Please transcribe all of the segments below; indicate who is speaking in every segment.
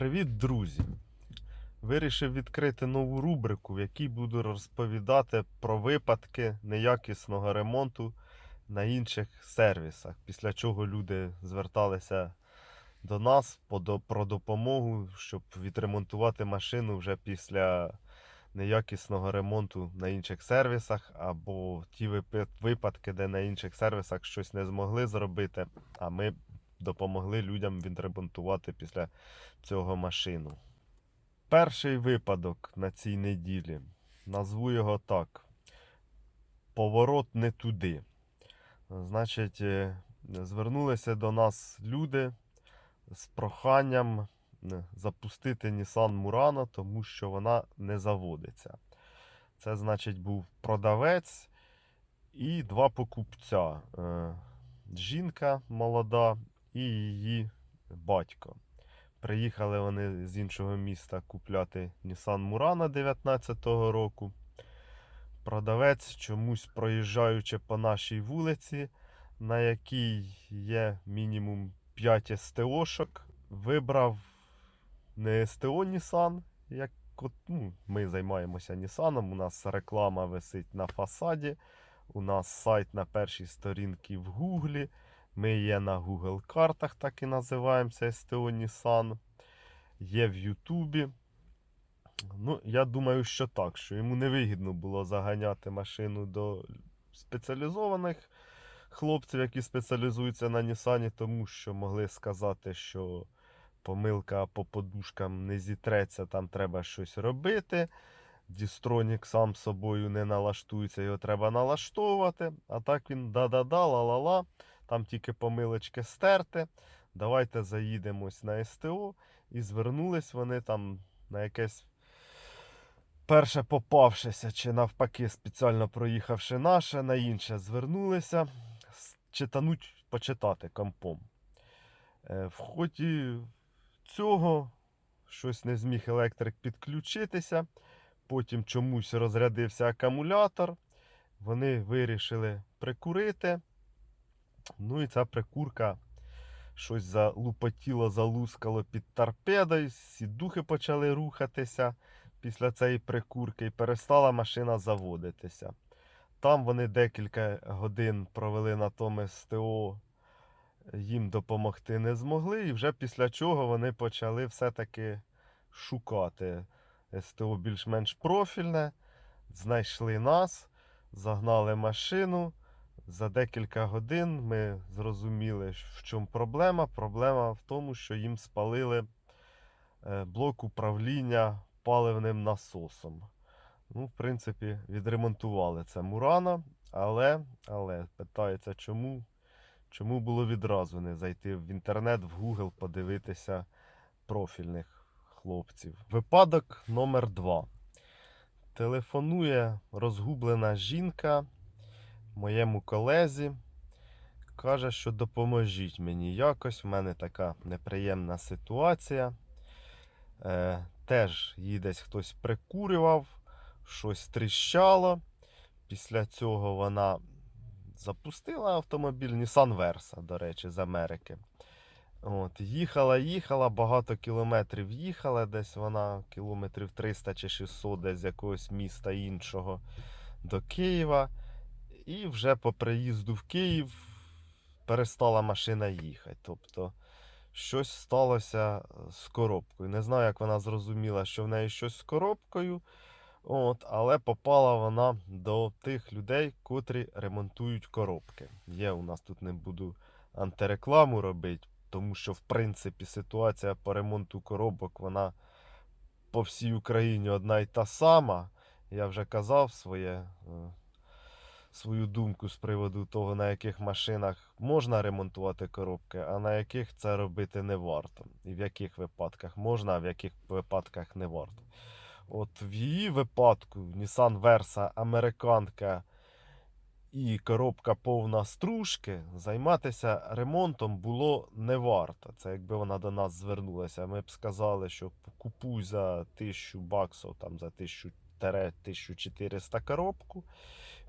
Speaker 1: Привіт, друзі! Вирішив відкрити нову рубрику, в якій буду розповідати про випадки неякісного ремонту на інших сервісах. Після чого люди зверталися до нас про допомогу, щоб відремонтувати машину вже після неякісного ремонту на інших сервісах, або ті випадки, де на інших сервісах щось не змогли зробити, а ми допомогли людям відремонтувати після цього машину. Перший випадок на цій неділі. Назву його так. Поворот не туди. Значить, е, звернулися до нас люди з проханням е, запустити Nissan Murano, тому що вона не заводиться. Це, значить, був продавець і два покупця. Е, Жінка молода і її батько. Приїхали вони з іншого міста купляти Nissan Murano 19-го року. Продавець чомусь проїжджаючи по нашій вулиці, на якій є мінімум 5 СТОшок, вибрав не СТО Nissan, як от, ну, ми займаємося Nissan, у нас реклама висить на фасаді, у нас сайт на першій сторінці в Гуглі. Ми є на Google картах, так і називаємося СТО Nissan. Є в Ютубі. Ну, я думаю, що так, що йому невигідно було заганяти машину до спеціалізованих хлопців, які спеціалізуються на Нісані, тому що могли сказати, що помилка по подушкам не зітреться, там треба щось робити. Дістронік сам собою не налаштується, його треба налаштовувати. А так він да-да-да, ла-ла-ла. Там тільки помилочки стерти. Давайте заїдемось на СТО. І звернулись вони там на якесь перше попавшеся, чи навпаки, спеціально проїхавши наше, на інше звернулися читануть, почитати компом. Е, В ході цього щось не зміг електрик підключитися. Потім чомусь розрядився акумулятор. Вони вирішили прикурити. Ну і ця прикурка щось залупотіло, залускало під торпедою, сідухи почали рухатися після цієї прикурки і перестала машина заводитися. Там вони декілька годин провели на тому СТО, їм допомогти не змогли, і вже після чого вони почали все-таки шукати СТО більш-менш профільне, знайшли нас, загнали машину. За декілька годин ми зрозуміли, в чому проблема. Проблема в тому, що їм спалили е, блок управління паливним насосом. Ну, в принципі, відремонтували це Мурана, але, але питається, чому, чому було відразу не зайти в інтернет, в Google, подивитися профільних хлопців. Випадок номер два. Телефонує розгублена жінка моєму колезі. Каже, що допоможіть мені якось. В мене така неприємна ситуація. Е, теж їй десь хтось прикурював, щось тріщало. Після цього вона запустила автомобіль Nissan Versa, до речі, з Америки. От, їхала, їхала, багато кілометрів їхала, десь вона кілометрів 300 чи 600 десь з якогось міста іншого до Києва. І вже по приїзду в Київ перестала машина їхати. Тобто щось сталося з коробкою. Не знаю, як вона зрозуміла, що в неї щось з коробкою. От, але попала вона до тих людей, котрі ремонтують коробки. Є у нас тут не буду антирекламу робити, тому що, в принципі, ситуація по ремонту коробок, вона по всій Україні одна й та сама. Я вже казав своє, е, свою думку з приводу того, на яких машинах можна ремонтувати коробки, а на яких це робити не варто. І в яких випадках можна, а в яких випадках не варто. От в її випадку Nissan Versa американка і коробка повна стружки, займатися ремонтом було не варто. Це якби вона до нас звернулася. Ми б сказали, що купуй за 1000 баксів, там за 1000-1400 коробку,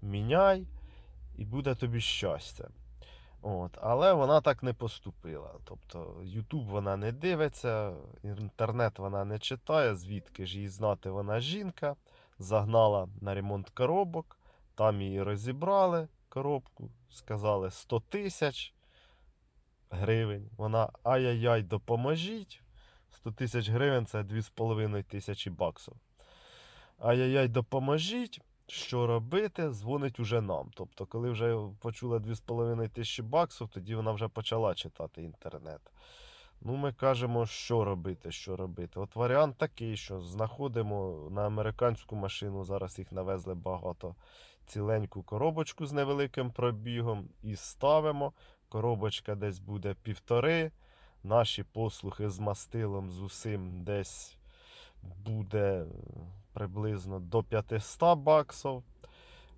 Speaker 1: міняй, і буде тобі щастя. От, але вона так не поступила. Тобто Ютуб вона не дивиться, інтернет вона не читає, звідки ж їй знати, вона жінка. Загнала на ремонт коробок, там її розібрали коробку, сказали 100 тисяч гривень. Вона ай-яй-яй, допоможіть. 100 тисяч гривень це 2,5 тисячі баксів. Ай-яй-яй, допоможіть. Що робити, дзвонить уже нам. Тобто, коли вже почула 2,5 тисячі баксів, тоді вона вже почала читати інтернет. Ну, ми кажемо, що робити, що робити. От варіант такий, що знаходимо на американську машину, зараз їх навезли багато, ціленьку коробочку з невеликим пробігом і ставимо. Коробочка десь буде півтори. Наші послуги з мастилом, з усім десь буде приблизно до 500 баксів.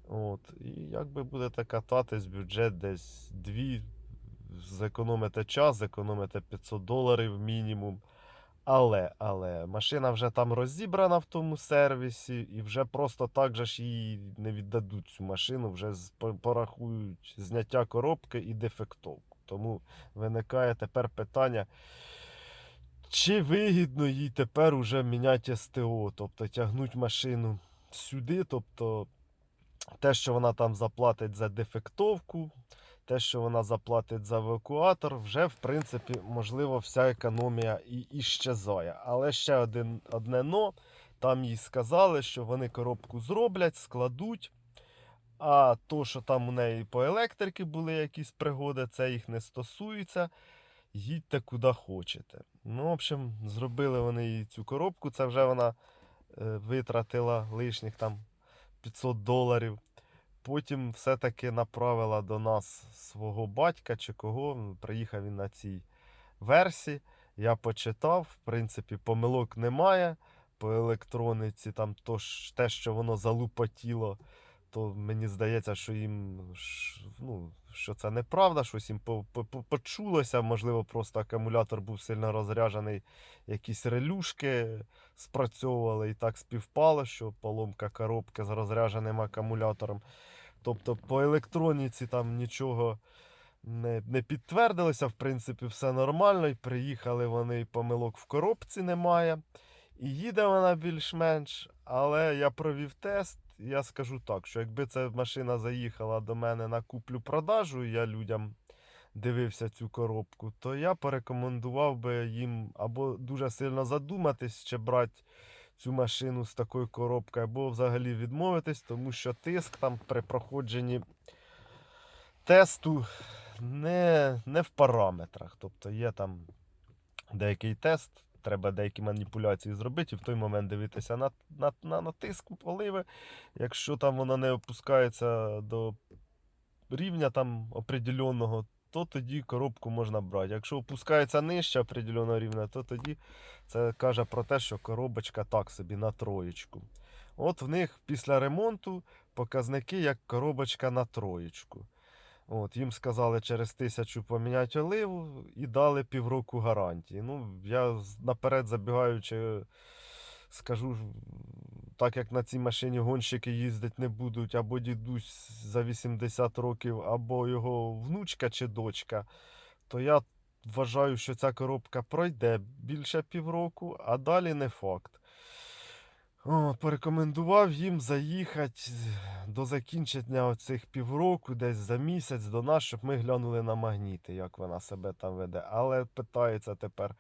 Speaker 1: От. І якби будете кататись, бюджет десь 2, зекономите час, зекономите 500 доларів мінімум. Але, але машина вже там розібрана в тому сервісі, і вже просто так же ж їй не віддадуть цю машину, вже порахують зняття коробки і дефектовку. Тому виникає тепер питання, чи вигідно їй тепер уже міняти СТО, тобто тягнуть машину сюди, тобто те, що вона там заплатить за дефектовку, те, що вона заплатить за евакуатор, вже в принципі, можливо, вся економія і іщезає. Але ще один, одне но. Там їй сказали, що вони коробку зроблять, складуть. А то, що там у неї по електриці були якісь пригоди, це їх не стосується. Їдьте куди хочете. Ну, в общем, зробили вони їй цю коробку. Це вже вона е, витратила лишніх там 500 доларів. Потім все-таки направила до нас свого батька чи кого. Приїхав він на цій версії. Я почитав, в принципі, помилок немає. По електрониці, там то, те, що воно залупотіло, то мені здається, що їм ну, що це неправда, щось їм по- по- по- почулося. Можливо, просто акумулятор був сильно розряджений, якісь релюшки спрацьовували і так співпало, що поломка коробки з розрядженим акумулятором. Тобто по електроніці там нічого не, не підтвердилося, в принципі, все нормально. І приїхали вони, і помилок в коробці немає. І їде вона більш-менш. Але я провів тест. Я скажу так, що якби ця машина заїхала до мене на куплю-продажу, я людям дивився цю коробку, то я порекомендував би їм або дуже сильно задуматись, чи брати цю машину з такою коробкою, або взагалі відмовитись, тому що тиск там при проходженні тесту не, не в параметрах. Тобто є там деякий тест, треба деякі маніпуляції зробити, і в той момент дивитися на, на, на, на тиск поливи. Якщо там воно не опускається до рівня там определеного, то тоді коробку можна брати. Якщо опускається нижче определеного рівня, то тоді це каже про те, що коробочка так собі на троєчку. От в них після ремонту показники як коробочка на троєчку. От, їм сказали через тисячу поміняти оливу і дали півроку гарантії. Ну, я наперед забігаючи, скажу, так як на цій машині гонщики їздити не будуть, або дідусь за 80 років, або його внучка чи дочка, то я вважаю, що ця коробка пройде більше півроку, а далі не факт. Порекомендував їм заїхати до закінчення оцих півроку, десь за місяць до нас, щоб ми глянули на магніти, як вона себе там веде. Але питається тепер,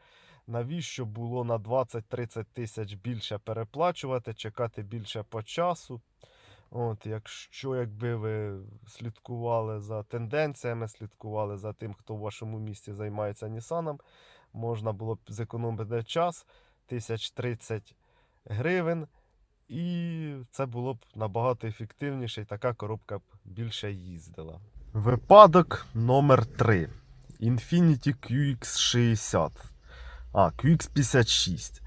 Speaker 1: навіщо було на 20-30 тисяч більше переплачувати, чекати більше по часу. От, якщо якби ви слідкували за тенденціями, слідкували за тим, хто в вашому місті займається Нісаном, можна було б зекономити час, 1030 гривень, і це було б набагато ефективніше, і така коробка б більше їздила. Випадок номер 3. Infiniti QX60. А, QX56.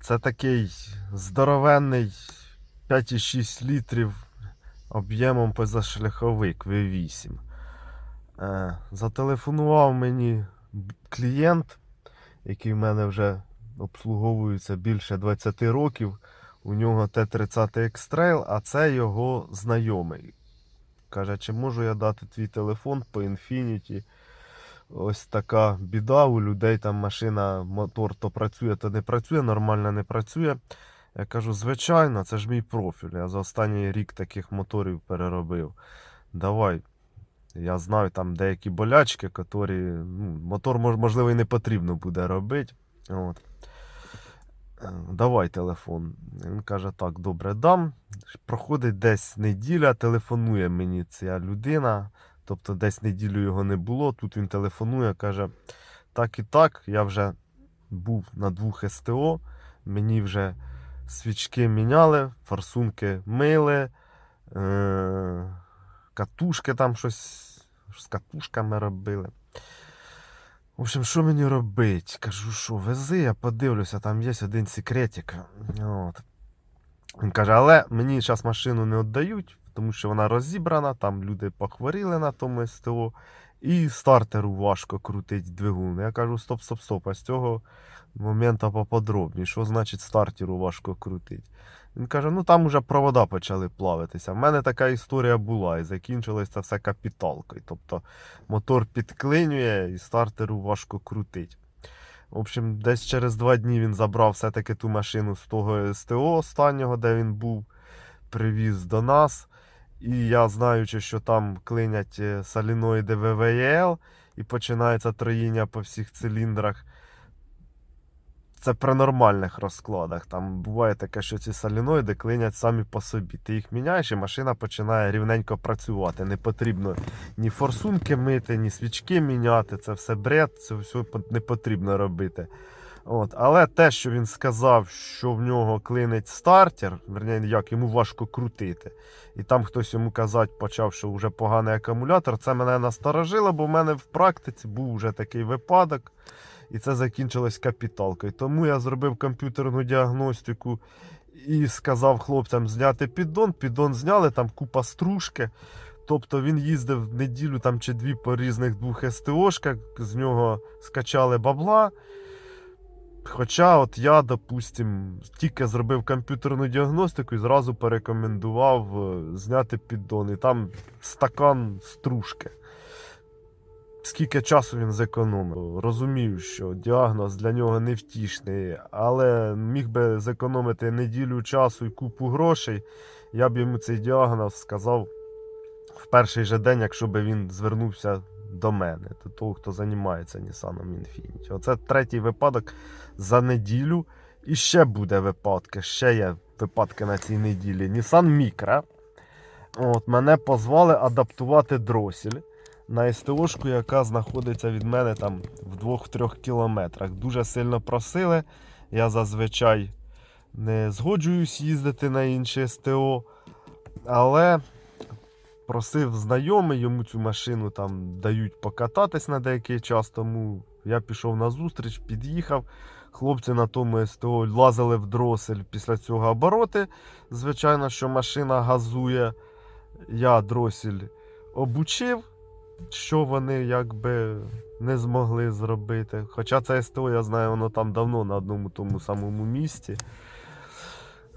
Speaker 1: Це такий здоровенний 5,6 літрів об'ємом позашляховик V8. Е, зателефонував мені клієнт, який в мене вже обслуговується більше 20 років. У нього Т-30 X-Trail, а це його знайомий. Каже, чи можу я дати твій телефон по Infinity? Ось така біда у людей, там машина, мотор то працює, то не працює, нормально не працює. Я кажу, звичайно, це ж мій профіль. Я за останній рік таких моторів переробив. Давай. Я знаю там деякі болячки, котрі ну, мотор можливо і не потрібно буде робити. От. Е, Давай телефон. Він каже: так, добре, дам. Проходить десь неділя, телефонує мені ця людина. Тобто десь неділю його не було. Тут він телефонує, каже: так і так, я вже був на двох СТО, мені вже свічки міняли, форсунки мили, е- катушки там щось з катушками робили. В общем, що мені робити? Кажу, що вези, я подивлюся, там є один секретик. От. Він каже, але мені зараз машину не віддають, тому що вона розібрана, там люди похворіли на тому СТО, і стартеру важко крутить двигун. Я кажу, стоп, стоп, стоп, а з цього моменту поподробніше. Що значить стартеру важко крутить? Він каже, ну там уже провода почали плавитися. В мене така історія була і закінчилось це все капіталкою. Тобто мотор підклинює і стартеру важко крутить. В общем, десь через два дні він забрав все-таки ту машину з того СТО останнього, де він був, привіз до нас. І я, знаючи, що там клинять е, соліноїди ВВЛ і починається троїння по всіх циліндрах. Це при нормальних розкладах. Там буває таке, що ці соліноїди клинять самі по собі. Ти їх міняєш, і машина починає рівненько працювати. Не потрібно ні форсунки мити, ні свічки міняти. Це все бред, це все не потрібно робити. От. Але те, що він сказав, що в нього клинить стартер, верні, як йому важко крутити. І там хтось йому казати почав, що вже поганий акумулятор, це мене насторожило, бо в мене в практиці був вже такий випадок. І це закінчилось капіталкою. Тому я зробив комп'ютерну діагностику і сказав хлопцям зняти піддон. Піддон зняли, там купа стружки. Тобто він їздив неділю там чи дві по різних двох СТОшках, з нього скачали бабла. Хоча от я, допустим, тільки зробив комп'ютерну діагностику і зразу порекомендував е, зняти піддон. І там стакан стружки. Скільки часу він зекономив. Розумів, що діагноз для нього невтішний, але міг би зекономити неділю часу і купу грошей. Я б йому цей діагноз сказав в перший же день, якщо б він звернувся до мене, до того, хто займається Nissan Infiniti. Оце третій випадок за неділю. І ще буде випадки. Ще є випадки на цій неділі. Nissan Micra. От, мене позвали адаптувати дросель на СТОшку, яка знаходиться від мене там в 2-3 кілометрах. Дуже сильно просили. Я зазвичай не згоджуюсь їздити на інше СТО, але просив знайомий, йому цю машину там дають покататись на деякий час, тому я пішов на зустріч, під'їхав. Хлопці на тому СТО лазили в дросель після цього обороти. Звичайно, що машина газує. Я дросель обучив що вони якби не змогли зробити. Хоча це СТО, я знаю, воно там давно на одному тому самому місці.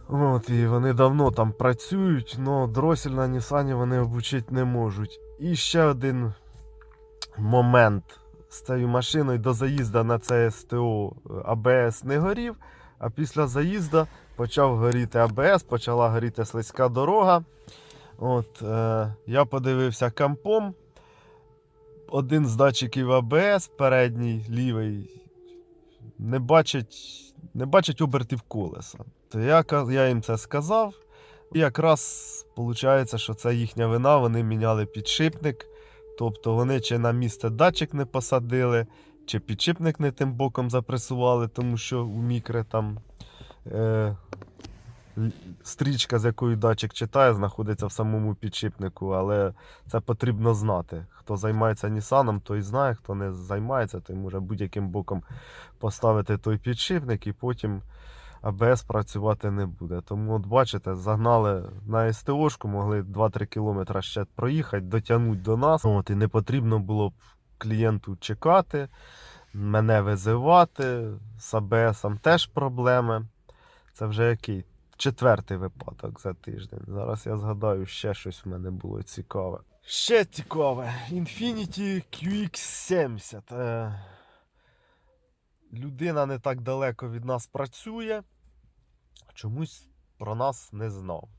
Speaker 1: От, І вони давно там працюють, але дросель на Нісані вони обучити не можуть. І ще один момент з цією машиною до заїзду на це СТО АБС не горів, а після заїзду почав горіти АБС, почала горіти слизька дорога. От, е, Я подивився кампом один з датчиків АБС, передній лівий, не бачить, не бачить обертів колеса. То я, я їм це сказав. І якраз виходить, що це їхня вина, вони міняли підшипник. Тобто вони чи на місце датчик не посадили, чи підшипник не тим боком запресували, тому що у мікри там е, стрічка, з якою датчик читає, знаходиться в самому підшипнику, але це потрібно знати. Хто займається Нісаном, той знає, хто не займається, той може будь-яким боком поставити той підшипник і потім АБС працювати не буде. Тому, от бачите, загнали на СТОшку, могли 2-3 кілометри ще проїхати, дотягнути до нас. От, і не потрібно було б клієнту чекати, мене визивати. З АБСом теж проблеми. Це вже який? четвертий випадок за тиждень. Зараз я згадаю, ще щось в мене було цікаве. Ще цікаве. Infiniti QX70. Е, людина не так далеко від нас працює. Чомусь про нас не знав.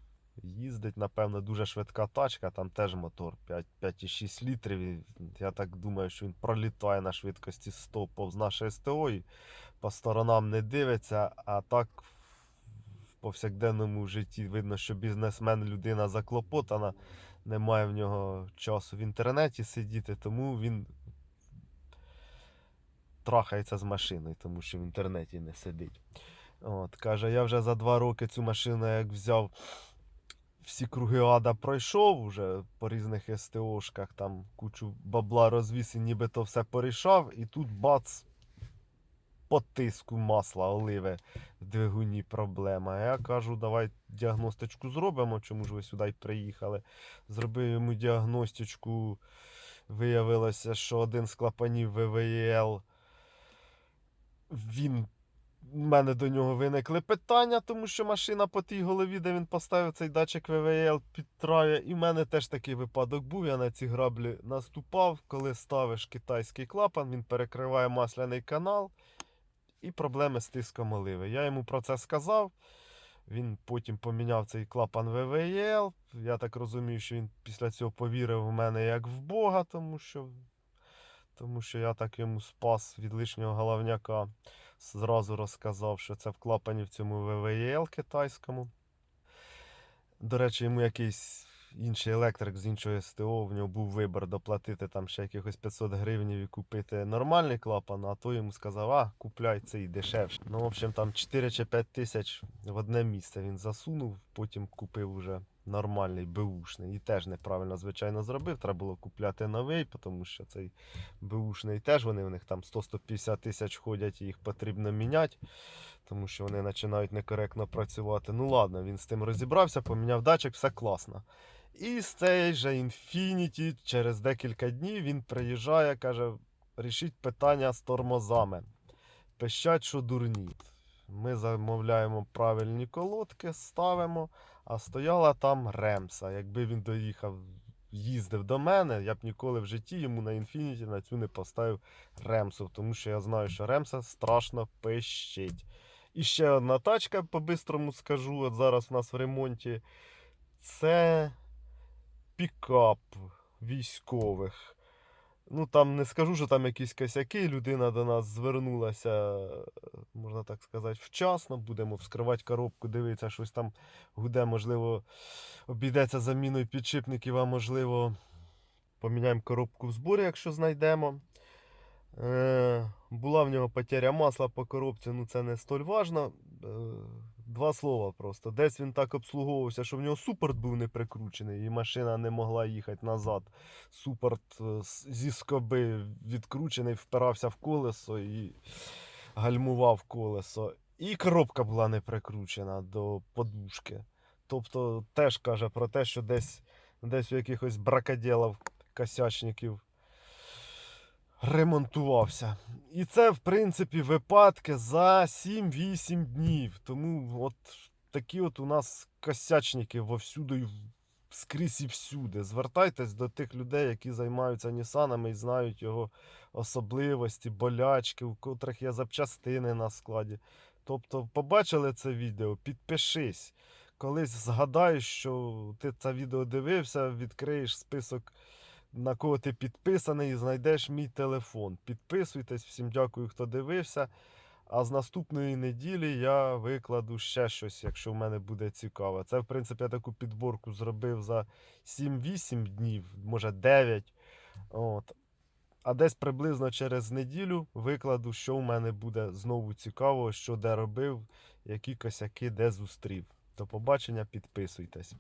Speaker 1: Їздить, напевно, дуже швидка тачка, там теж мотор 5,6 літрів. Я так думаю, що він пролітає на швидкості 100 повз наше СТО і по сторонам не дивиться, а так в повсякденному житті видно, що бізнесмен людина заклопотана, немає в нього часу в інтернеті сидіти, тому він трахається з машиною, тому що в інтернеті не сидить. От, каже, я вже за два роки цю машину як взяв, всі круги ада пройшов уже по різних СТОшках, там кучу бабла розвіз і нібито все порішав, і тут бац, по тиску масла оливи в двигуні проблема. Я кажу, давай діагностичку зробимо, чому ж ви сюди приїхали. Зробив йому діагностичку. Виявилося, що один з клапанів ВВЛ, він у мене до нього виникли питання, тому що машина по тій голові, де він поставив цей датчик ВВЛ підтрає. І в мене теж такий випадок був. Я на ці граблі наступав. Коли ставиш китайський клапан, він перекриває масляний канал і проблеми з тиском оливи. Я йому про це сказав. Він потім поміняв цей клапан ВВЛ. Я так розумію, що він після цього повірив в мене як в Бога, тому що, тому що я так йому спас від лишнього головняка зразу розказав, що це в клапані в цьому ВВЛ китайському. До речі, йому якийсь інший електрик з іншого СТО, в нього був вибір доплатити там ще якихось 500 гривень і купити нормальний клапан, а то йому сказав, а, купляй цей дешевше. Ну, в общем, там 4 чи 5 тисяч в одне місце він засунув, потім купив уже нормальний беушний. І теж неправильно, звичайно, зробив. Треба було купляти новий, тому що цей беушний теж вони в них там 100-150 тисяч ходять і їх потрібно міняти. Тому що вони починають некоректно працювати. Ну ладно, він з тим розібрався, поміняв датчик, все класно. І з цей же Infinity через декілька днів він приїжджає, каже, рішіть питання з тормозами. Пищать, що дурні. Ми замовляємо правильні колодки, ставимо, а стояла там ремса. Якби він доїхав, їздив до мене, я б ніколи в житті йому на Infinity на цю не поставив ремсу, тому що я знаю, що ремса страшно пищить. І ще одна тачка, по-бистрому скажу, от зараз у нас в ремонті. Це пікап військових. Ну там не скажу, що там якісь косяки. Людина до нас звернулася, можна так сказати, вчасно. Будемо вскривати коробку, дивитися, щось там гуде, можливо, обійдеться заміною підшипників, а можливо, поміняємо коробку в зборі, якщо знайдемо. Е, була в нього потеря масла по коробці, ну це не столь важно. Два слова просто. Десь він так обслуговувався, що в нього супорт був не прикручений, і машина не могла їхати назад. Супорт е, зі скоби відкручений, впирався в колесо і гальмував колесо. І коробка була не прикручена до подушки. Тобто теж каже про те, що десь, десь у якихось бракоділів, косячників ремонтувався. І це, в принципі, випадки за 7-8 днів. Тому от такі от у нас косячники вовсюди скрізь і всюди. Звертайтесь до тих людей, які займаються Нісанами і знають його особливості, болячки, у котрих є запчастини на складі. Тобто, побачили це відео, підпишись. Колись згадаєш, що ти це відео дивився, відкриєш список на кого ти підписаний, знайдеш мій телефон. Підписуйтесь, всім дякую, хто дивився. А з наступної неділі я викладу ще щось, якщо в мене буде цікаво. Це, в принципі, я таку підборку зробив за 7-8 днів, може 9. От. А десь приблизно через неділю викладу, що в мене буде знову цікаво, що де робив, які косяки де зустрів. До побачення, підписуйтесь.